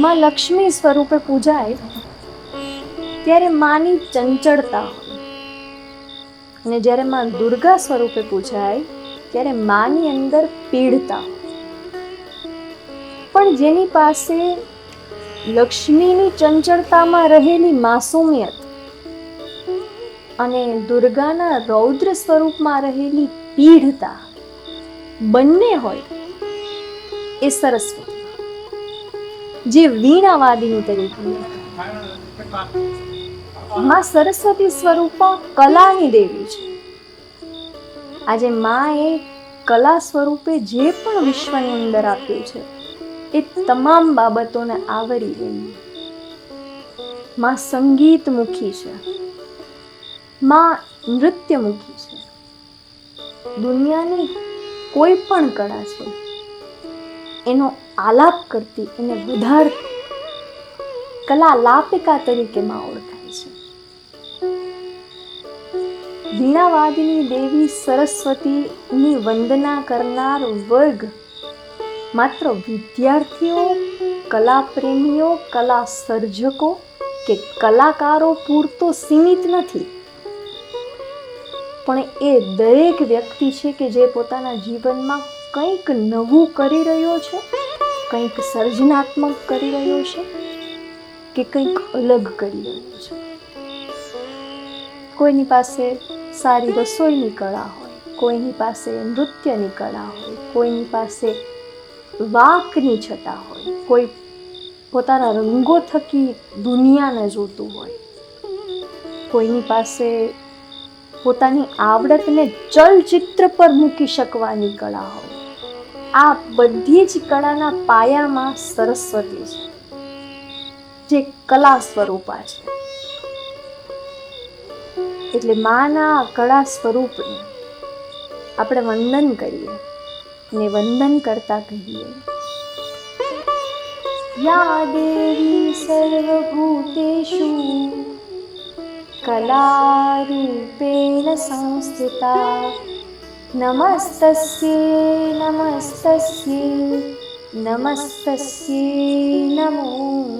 માં લક્ષ્મી સ્વરૂપે પૂજાય, ત્યારે માની ચંચળતા અને જ્યારે માં દુર્ગા સ્વરૂપે પૂજાય, ત્યારે માની અંદર પીડતા પણ જેની પાસે લક્ષ્મીની ચંચળતામાં રહેલી માસુમિયત અને દુર્ગાના રૌદ્ર સ્વરૂપમાં રહેલી પીઢતા બંને હોય, એ સરસ્વતી જે વીણાવાદિની તરીકે. માં સરસ્વતી સ્વરૂપ કલાની દેવી છે. આજે માં એ કલા સ્વરૂપે જે પણ વિશ્વની અંદર આપ્યું છે, એ તમામ બાબતોને આવરી લઈ માં સંગીતમુખી છે. માં નૃત્યમુખી છે. દુનિયાની કોઈ પણ કળા છે એનો આલાપ કરતી એને વધારતી કલા લાપિકા તરીકે માં ઓળખાય છે. વીણાવાદની દેવી સરસ્વતીની વંદના કરનાર વર્ગ માત્ર વિદ્યાર્થીઓ કલા પ્રેમીઓ કલા સર્જકો કે કલાકારો પૂરતો સીમિત નથી. પણ એ દરેક વ્યક્તિ છે કે જે પોતાના જીવનમાં કંઈક નવું કરી રહ્યો છે? કંઈક સર્જનાત્મક કરી રહ્યો છે? કે કંઈક અલગ કરી રહ્યો છે? કોઈની પાસે સારી રસોઈની કળા હોય, કોઈની પાસે નૃત્યની કળા હોય, કોઈની પાસે વાકની છટા હોય, કોઈ પોતાના રંગો થકી દુનિયાને જોતું હોય, કોઈની પાસે પોતાની આવડતને ચલચિત્ર પર મૂકી શકવાની કળા હોય. આ બધી જ કળાના પાયામાં સરસ્વતી છે, જે કલા સ્વરૂપા છે. એટલે માના કળા સ્વરૂપને આપણે વંદન કરીએ ને વંદન કરતા કહીએ. યા દેવી कलारूपेण संस्थिता। नमस्तस्य नमस्तस्य नमस्तस्य नमो